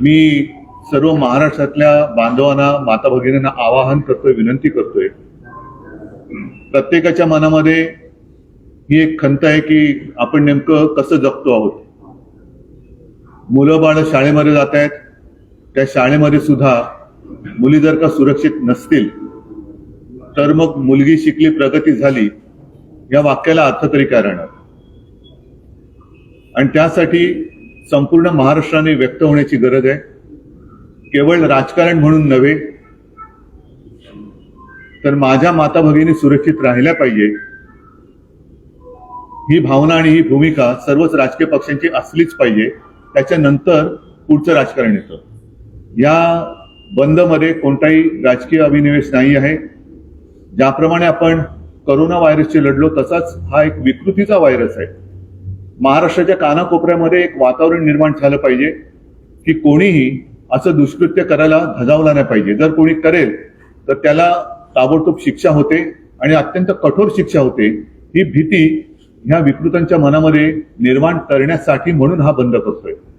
मी सर्व महाराष्ट्रातल्या बांधवांना माता भगिनींना आवाहन करतोय विनंती करतोय. प्रत्येकाच्या मनामध्ये ही एक खंत आहे की आपण नेमकं कसं जगतो आहोत. मुलं बाळ शाळेमध्ये जात आहेत. त्या शाळेमध्ये सुद्धा मुली जर का सुरक्षित नसतील तर मग मुलगी शिकली प्रगती झाली या वाक्याला अर्थ तरी काय राहणार? आणि त्यासाठी संपूर्ण महाराष्ट्राने व्यक्त होण्याची गरज आहे. केवळ राजकारण म्हणून नव्हे तर माझ्या माता भगिनी सुरक्षित राहिल्या पाहिजे. ही भावना आणि ही भूमिका सर्वच राजकीय पक्षांची असलीच पाहिजे. त्याच्यानंतर पुढचं राजकारण येतं. या बंदमध्ये कोणताही राजकीय अभिनिवेश नाही आहे. ज्याप्रमाणे आपण करोना व्हायरसशी लढलो तसाच हा एक विकृतीचा व्हायरस आहे. महाराष्ट्राच्या कानाकोपऱ्यामध्ये एक वातावरण निर्माण झालं पाहिजे की कोणीही असं दुष्कृत्य करायला धजावला नाही पाहिजे. जर कोणी करेल तर त्याला ताबडतोब शिक्षा होते आणि अत्यंत कठोर शिक्षा होते. ही भीती ह्या विकृतांच्या मनामध्ये निर्माण करण्यासाठी म्हणून हा बंद करतोय.